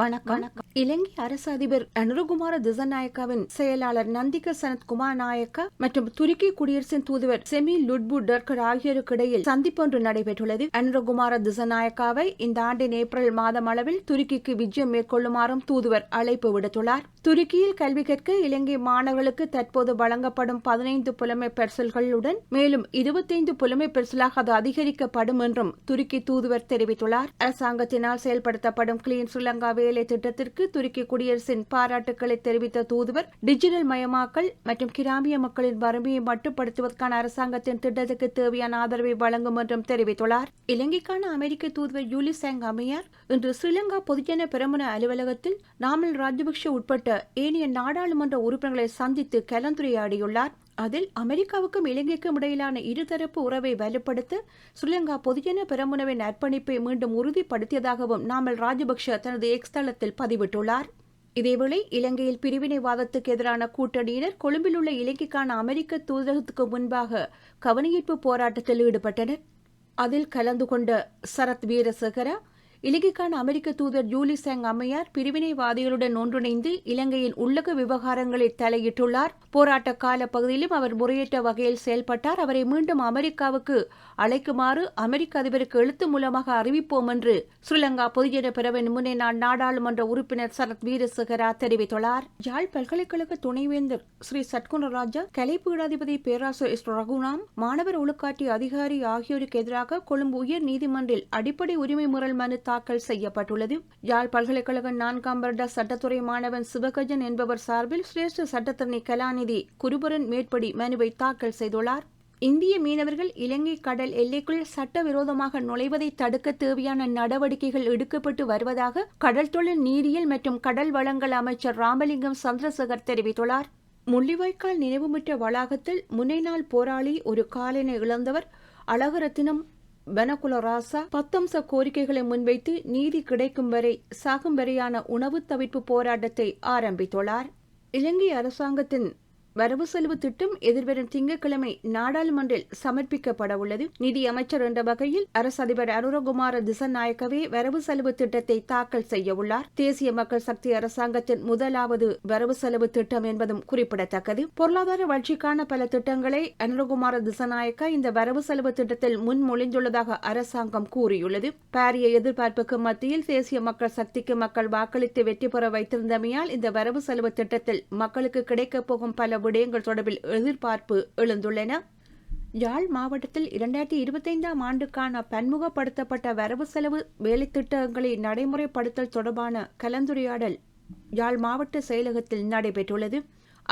வணக்கம். இலங்கை அரசு அதிபர் அனுருகுமார திசநாயக்காவின் செயலாளர் நந்திக சனத்குமார் நாயக்கா மற்றும் துருக்கி குடியரசின் தூதுவர் செமி லுட்பு டர்கர் ஆகியோருக்கு இடையில் சந்திப்பொன்று நடைபெற்றுள்ளது. அனுருகுமார திசநாயக்காவை இந்த ஆண்டின் ஏப்ரல் மாதம் அளவில் துருக்கிக்கு விஜயம் மேற்கொள்ளுமாறும் தூதுவர் அழைப்பு விடுத்துள்ளார். துருக்கியில் கல்வி கற்க இலங்கை மாணவர்களுக்கு தற்போது வழங்கப்படும் பதினைந்து புலமை பெர்சல்களுடன் மேலும் இருபத்தைந்து புலமை பெர்சலாக அது அதிகரிக்கப்படும் என்றும் துருக்கி தூதுவர் தெரிவித்துள்ளார். அரசாங்கத்தினால் செயல்படுத்தப்படும் கிளீன் ஸ்ரீலங்கா வேலை திட்டத்திற்கு துருக்கி குடியரசின் பாராட்டுக்களை தெரிவித்த தூதுவர் டிஜிட்டல் மயமாக்கல் மற்றும் கிராமிய மக்களின் வறுமையை மட்டுப்படுத்துவதற்கான அரசாங்கத்தின் திட்டத்துக்கு தேவையான ஆதரவை வழங்கும் என்றும் தெரிவித்துள்ளார். இலங்கைக்கான அமெரிக்க தூதுவர் யூலி சேங் அமையார் இன்று ஸ்ரீலங்கா பொதுஜன பெரமுன அலுவலகத்தில் நாமல் ராஜபக்ஷ உட்பட்ட ஏனைய நாடாளுமன்ற உறுப்பினர்களை சந்தித்து கலந்துரையாடியுள்ளார். அதில் அமெரிக்காவுக்கும் இலங்கைக்கும் இடையிலான இருதரப்பு உறவை வலுப்படுத்த ஸ்ரீலங்கா பொதுஜன பெரமுனவின் அர்ப்பணிப்பை மீண்டும் உறுதிப்படுத்தியதாகவும் நாமல் ராஜபக்ஷ தனது எக்ஸ் தளத்தில் பதிவிட்டுள்ளார். இதேவேளை இலங்கையில் பிரிவினைவாதத்துக்கு எதிரான கூட்டணியினர் கொழும்பில் உள்ள இலங்கைக்கான அமெரிக்க தூதரகத்துக்கு முன்பாக கவனஈர்ப்பு போராட்டத்தில் ஈடுபட்டனர். அதில் கலந்து கொண்ட சரத் வீரசேகரா இலங்கைக்கான அமெரிக்க தூதர் ஜூலி சேங் அம்மையார் பிரிவினைவாதிகளுடன் ஒன்றிணைந்து இலங்கையின் உள்ளக விவகாரங்களில் தலையிட்டுள்ளார். போராட்ட கால பகுதியிலும் அவர் முறையற்ற வகையில் செயல்பட்டார். அவரை மீண்டும் அமெரிக்காவுக்கு அழைக்குமாறு அமெரிக்க அதிபருக்கு எழுத்து மூலமாக அறிவிப்போம் என்று ஸ்ரீலங்கா பொதுஜன பிரிவின் முன்னாள் நாடாளுமன்ற உறுப்பினர் சரத் வீரசேகரா தெரிவித்துள்ளார். யாழ் பல்கலைக்கழக துணைவேந்தர் ஸ்ரீ சட்குணராஜா கலைப்பீடாதிபதி பேராசிரியர் எஸ் ரகுநாம் மாணவர் ஒழுக்காட்டி அதிகாரி ஆகியோருக்கு எதிராக கொழும்பு உயர் நீதிமன்றில் அடிப்படை உரிமை முறல் மனு தாக்கல் செய்யப்பட்டுள்ளது. யாழ் பல்கலைக்கழக நான்காம் வருட சட்டத்துறை மாணவன் சிவகஜன் என்பவர் சார்பில் சிரேஷ்ட சட்டத்தரணி கலாநிதி குருபரன் மேற்படி மனுவை தாக்கல் செய்துள்ளார். இந்திய மீனவர்கள் இலங்கை கடல் எல்லைக்குள் சட்டவிரோதமாக நுழைவதை தடுக்க தேவையான நடவடிக்கைகள் எடுக்கப்பட்டு வருவதாக கடல் தொழில் நீரியல் மற்றும் கடல் வளங்கள் அமைச்சர் ராமலிங்கம் சந்திரசேகர் தெரிவித்துள்ளார். முள்ளிவாய்க்கால் நினைவுமிட்ட வளாகத்தில் முன்னைநாள் போராளி ஒரு காலினை இழந்தவர் அழகரத்தினம் பெனகுலராசா பத்தம்ச கோரிக்கைகளை முன்வைத்து நீதி கிடைக்கும் வரை சாகும் வரையான உணவு தவிர்ப்பு போராட்டத்தை ஆரம்பித்துள்ளார். இலங்கை அரசாங்கத்தின் வரவு செலவு திட்டம் எதிர்வரும் திங்கட்கிழமை நாடாளுமன்றில் சமர்ப்பிக்கப்பட உள்ளது நிதி அமைச்சர் என்ற வகையில் அரசு அதிபர் அனுரகுமார திசநாயக்கவே வரவு செலவு திட்டத்தை தாக்கல் செய்ய உள்ளார் தேசிய மக்கள் சக்தி அரசாங்கத்தின் முதலாவது வரவு செலவு திட்டம் என்பதும் குறிப்பிடத்தக்கது. பொருளாதார வளர்ச்சிக்கான பல திட்டங்களை அனுரகுமார திசநாயக்க இந்த வரவு செலவு திட்டத்தில் முன்மொழிந்துள்ளதாக அரசாங்கம் கூறியுள்ளது. பாரிய எதிர்பார்ப்புக்கு மத்தியில் தேசிய மக்கள் சக்திக்கு மக்கள் வாக்களித்து வெற்றி பெற வைத்திருந்தமையால் இந்த வரவு செலவு திட்டத்தில் மக்களுக்கு கிடைக்கப் போகும் பல விடயங்கள் தொடர்பில் எதிர்பார்ப்பு எழுந்துள்ளன. யாழ் மாவட்டத்தில் இரண்டாயிரத்தி இருபத்தைந்தாம் ஆண்டுக்கான பன்முகப்படுத்தப்பட்ட வரவு செலவு வேலைத்திட்டங்களை நடைமுறைப்படுத்தல் தொடர்பான கலந்துரையாடல் யாழ் மாவட்ட செயலகத்தில் நடைபெற்றுள்ளது.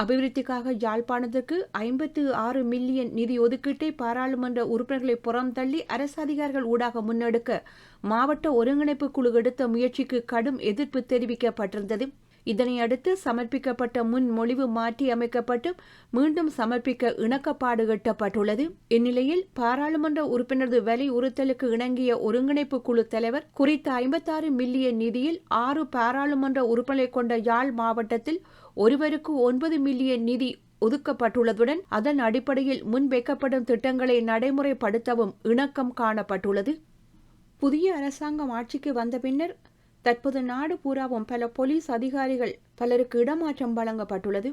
அபிவிருத்திக்காக யாழ்ப்பாணத்திற்கு ஐம்பத்து ஆறு மில்லியன் நிதி ஒதுக்கீட்டை பாராளுமன்ற உறுப்பினர்களை புறம் தள்ளி அரசு அதிகாரிகள் ஊடாக முன்னெடுக்க மாவட்ட ஒருங்கிணைப்பு குழு எடுத்த முயற்சிக்கு கடும் எதிர்ப்பு தெரிவிக்கப்பட்டிருந்தது. இதனையடுத்து சமர்ப்பிக்கப்பட்ட முன்மொழிவு மாற்றி அமைக்கப்பட்டு மீண்டும் சமர்ப்பிக்க இணக்கப்பாடு எட்டப்பட்டுள்ளது இந்நிலையில் பாராளுமன்ற உறுப்பினரது வலியுறுத்தலுக்கு இணங்கிய ஒருங்கிணைப்பு குழு தலைவர் குறித்த ஐம்பத்தாறு மில்லியன் நிதியில் ஆறு பாராளுமன்ற உறுப்பினரை கொண்ட யாழ் மாவட்டத்தில் ஒருவருக்கு ஒன்பது மில்லியன் நிதி ஒதுக்கப்பட்டுள்ளதுடன் அதன் அடிப்படையில் முன்வைக்கப்படும் திட்டங்களை நடைமுறைப்படுத்தவும் இணக்கம் காணப்பட்டுள்ளது. புதிய அரசாங்கம் ஆட்சிக்கு வந்த பின்னர் தற்போது நாடு பூராவும் பல போலீஸ் அதிகாரிகள் பலருக்கு இடமாற்றம் வழங்கப்பட்டுள்ளது.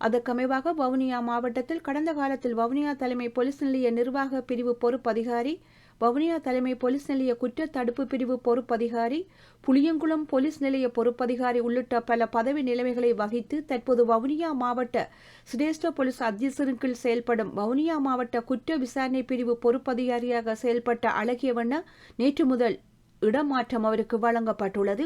அதற்கமைவாக வவுனியா மாவட்டத்தில் கடந்த காலத்தில் வவுனியா தலைமை போலீஸ் நிலைய நிர்வாக பிரிவு பொறுப்பதிகாரி வவுனியா தலைமை போலீஸ் நிலைய குற்ற தடுப்பு பிரிவு பொறுப்பதிகாரி புளியங்குளம் போலீஸ் நிலைய பொறுப்பதிகாரி உள்ளிட்ட பல பதவி நிலைமைகளை வகித்து தற்போது வவுனியா மாவட்ட சிரேஷ்ட போலீஸ் அத்தியசரின் கீழ் செயல்படும் வவுனியா மாவட்ட குற்ற விசாரணை பிரிவு பொறுப்பதிகாரியாக செயல்பட்ட அழகியவண்ண நேற்று முதல் இடமாற்றம் அவருக்கு வழங்கப்பட்டுள்ளது.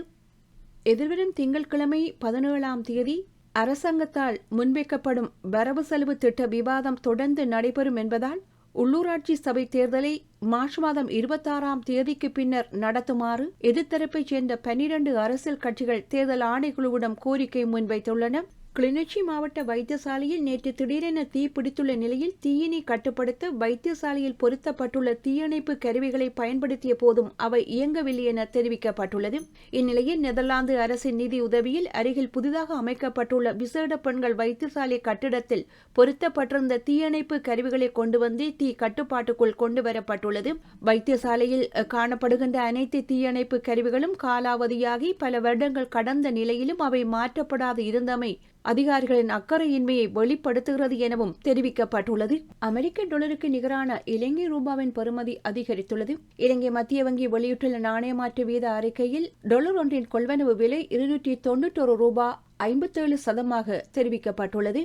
எதிர்வரும் திங்கட்கிழமை பதினேழாம் தேதி அரசாங்கத்தால் முன்வைக்கப்படும் வரவு செலவு திட்ட விவாதம் தொடர்ந்து நடைபெறும் என்பதால் உள்ளூராட்சி சபை தேர்தலை மார்ச் மாதம் இருபத்தாறாம் தேதிக்கு பின்னர் நடத்துமாறு எதிர்த்தரப்பைச் சேர்ந்த பன்னிரண்டு அரசியல் கட்சிகள் தேர்தல் ஆணைக்குழுவிடம் கோரிக்கை முன்வைத்துள்ளன. கிளிநொச்சி மாவட்ட வைத்தியசாலையில் நேற்று திடீரென தீ பிடித்துள்ள நிலையில் தீயினை கட்டுப்படுத்த வைத்தியசாலையில் பொருத்தப்பட்டுள்ள தீயணைப்பு கருவிகளை பயன்படுத்திய போதும் அவை இயங்கவில்லை என தெரிவிக்கப்பட்டுள்ளது. இந்நிலையில் நெதர்லாந்து அரசின் நிதி உதவியில் அருகில் புதிதாக அமைக்கப்பட்டுள்ள விசேட பெண்கள் வைத்தியசாலை கட்டிடத்தில் பொருத்தப்பட்டிருந்த தீயணைப்பு கருவிகளை கொண்டு வந்து தீ கட்டுப்பாட்டுக்குள் கொண்டு வரப்பட்டுள்ளது வைத்தியசாலையில் காணப்படுகின்ற அனைத்து தீயணைப்பு கருவிகளும் காலாவதியாகி பல வருடங்கள் கடந்த நிலையிலும் அவை மாற்றப்படாது இருந்தமை அதிகாரிகளின் அக்கறையின்மையை வெளிப்படுத்துகிறது எனவும் தெரிவிக்கப்பட்டுள்ளது. அமெரிக்க டாலருக்கு நிகரான இலங்கை ரூபாவின் பெறுமதி அதிகரித்துள்ளது. இலங்கை மத்திய வங்கி வெளியிட்டுள்ள நாணய மாற்று வீத அறிக்கையில் டொலர் ஒன்றின் கொள்வனவு விலை இருநூற்றி தொன்னூற்றொரு ரூபாய் ஐம்பத்தேழு சதமாக தெரிவிக்கப்பட்டுள்ளது.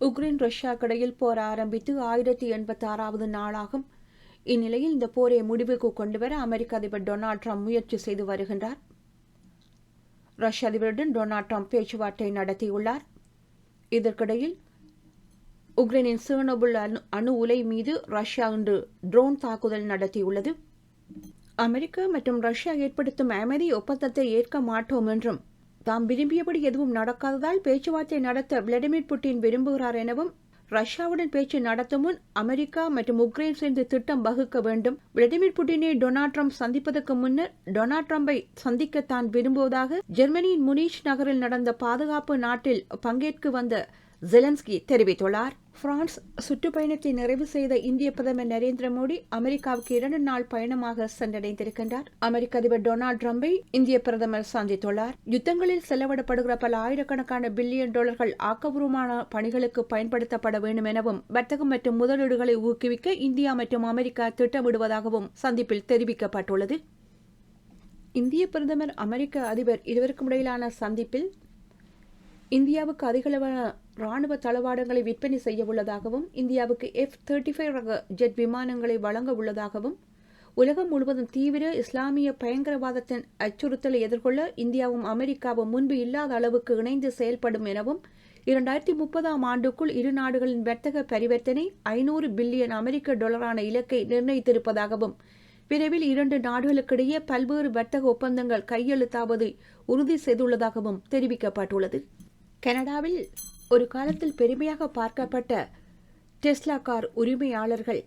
உக்ரைன் ரஷ்யா கடையில் போர் ஆரம்பித்து ஆயிரத்தி எண்பத்தி ஆறாவது நாளாகும். இந்நிலையில் இந்த போரை முடிவுக்கு கொண்டுவர அமெரிக்க அதிபர் டொனால்ட் ட்ரம்ப் முயற்சி செய்து வருகின்றார். ரஷ்ய அதிபருடன் டொனால்ட் ட்ரம்ப் பேச்சுவார்த்தை நடத்தியுள்ளார். இதற்கிடையில் உக்ரைனின் சீனபுல் அணு அணு உலை மீது ரஷ்யா இன்று ட்ரோன் தாக்குதல் நடத்தியுள்ளது. அமெரிக்கா மற்றும் ரஷ்யா ஏற்படுத்தும் அமைதி ஒப்பந்தத்தை ஏற்க மாட்டோம் என்றும் தாம் விரும்பியபடி எதுவும் நடக்காததால் பேச்சுவார்த்தை நடத்த விளாடிமிர் புட்டின் விரும்புகிறார் எனவும் ரஷ்யாவுடன் பேச்சு நடத்தும் முன் அமெரிக்கா மற்றும் உக்ரைன் சேர்ந்து திட்டம் வகுக்க வேண்டும். விளாடிமிர் புட்டினை டொனால்ட் ட்ரம்ப் சந்திப்பதற்கு முன்னர் டொனால்ட் ட்ரம்பை சந்திக்க தான் விரும்புவதாக ஜெர்மனியின் முனீஷ் நகரில் நடந்த பாதுகாப்பு நாட்டில் பங்கேற்க வந்த ஜெலன்ஸ்கி தெரிவித்துள்ளார். பிரான்ஸ் சுற்றுப்பயணத்தை நிறைவு செய்த இந்திய பிரதமர் நரேந்திர மோடி அமெரிக்காவுக்கு இரண்டு நாள் பயணமாக சென்றடைந்திருக்கின்றார். அமெரிக்க அதிபர் டொனால்டு ட்ரம்பை இந்திய பிரதமர் சந்தித்துள்ளார். யுத்தங்களில் செலவிடப்படுகிற பல ஆயிரக்கணக்கான பில்லியன் டாலர்கள் ஆக்கபூர்வமான பணிகளுக்கு பயன்படுத்தப்பட வேண்டும் எனவும் வர்த்தகம் மற்றும் முதலீடுகளை ஊக்குவிக்க இந்தியா மற்றும் அமெரிக்கா திட்டமிடுவதாகவும் சந்திப்பில் தெரிவிக்கப்பட்டுள்ளது. இந்திய பிரதமர் அமெரிக்க அதிபர் இருவருக்கும் இடையிலான சந்திப்பில் இந்தியாவுக்கு அதிகளவான ராணுவ தளவாடங்களை விற்பனை செய்ய உள்ளதாகவும் இந்தியாவுக்கு எஃப் தேர்ட்டி ஃபைவ் ரக ஜெட் விமானங்களை வழங்க உள்ளதாகவும் உலகம் முழுவதும் தீவிர இஸ்லாமிய பயங்கரவாதத்தின் அச்சுறுத்தலை எதிர்கொள்ள இந்தியாவும் அமெரிக்காவும் முன்பு இல்லாத அளவுக்கு இணைந்து செயல்படும் எனவும் இரண்டாயிரத்தி முப்பதாம் ஆண்டுக்குள் இரு நாடுகளின் வர்த்தக பரிவர்த்தனை ஐநூறு பில்லியன் அமெரிக்க டாலரான இலக்கை நிர்ணயித்திருப்பதாகவும் விரைவில் இரண்டு நாடுகளுக்கிடையே பல்வேறு வர்த்தக ஒப்பந்தங்கள் கையெழுத்தாவது உறுதி செய்துள்ளதாகவும் தெரிவிக்கப்பட்டுள்ளது. கனடாவில் ஒரு காலத்தில் பெருமையாக பார்க்கப்பட்ட டெஸ்லா கார் உரிமையாளர்கள்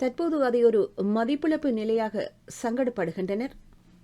தற்போது அதை ஒரு மதிப்பிழப்பு நிலையாக சங்கடப்படுகின்றனர்.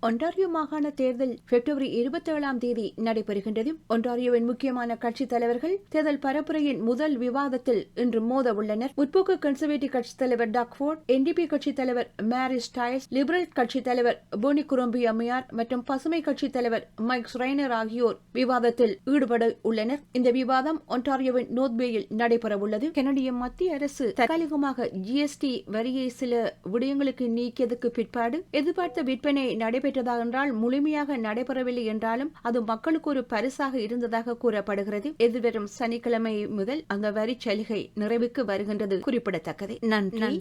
ஒன்டாரியோ மாகாண தேர்தல் பிப்ரவரி இருபத்தி ஏழாம் தேதி நடைபெறுகின்றது ஒன்டாரியோவின் முக்கியமான கட்சித் தலைவர்கள் தேர்தல் பரப்புரையின் முதல் விவாதத்தில் இன்று மோத உள்ளனர். முற்போக்கு கன்சர்வேட்டிவ் கட்சித் தலைவர் டாக்ஃபோர்ட் என்டிபி கட்சித் தலைவர் மேரி ஸ்டைல்ஸ் லிபரல் கட்சித் தலைவர் போனி குரம்பி அம்மையார் மற்றும் பசுமை கட்சித் தலைவர் மைக் ஸ்ரைனர் ஆகியோர் விவாதத்தில் ஈடுபட உள்ளனர். இந்த விவாதம் ஒன்டாரியோவின் நோத்பேயில் நடைபெறவுள்ளது. கனடிய மத்திய அரசு தற்காலிகமாக ஜிஎஸ்டி வரியை சில விடயங்களுக்கு நீக்கியதுக்கு பிற்பாடு எதிர்பார்த்த விற்பனை நடைபெற்றதா என்றால் முழுமையாக நடைபெறவில்லை என்றாலும் அது மக்களுக்கு ஒரு பரிசாக இருந்ததாக கூறப்படுகிறது. எதிர்வரும் சனிக்கிழமை முதல் அந்த வரி சலுகை நிறைவுக்கு வருகின்றது குறிப்பிடத்தக்கது. நன்றி.